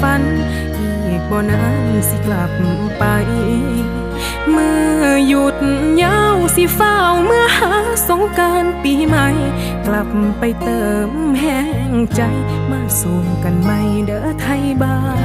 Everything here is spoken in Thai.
ฝัน อีกบ่นานสิกลับไป เมื่อหยุดยาวสิเฝ้าเมื่อหาสงการปีใหม่ กลับไปเติมแห้งใจ มาสู่กันใหม่เด้อไทยบ้าน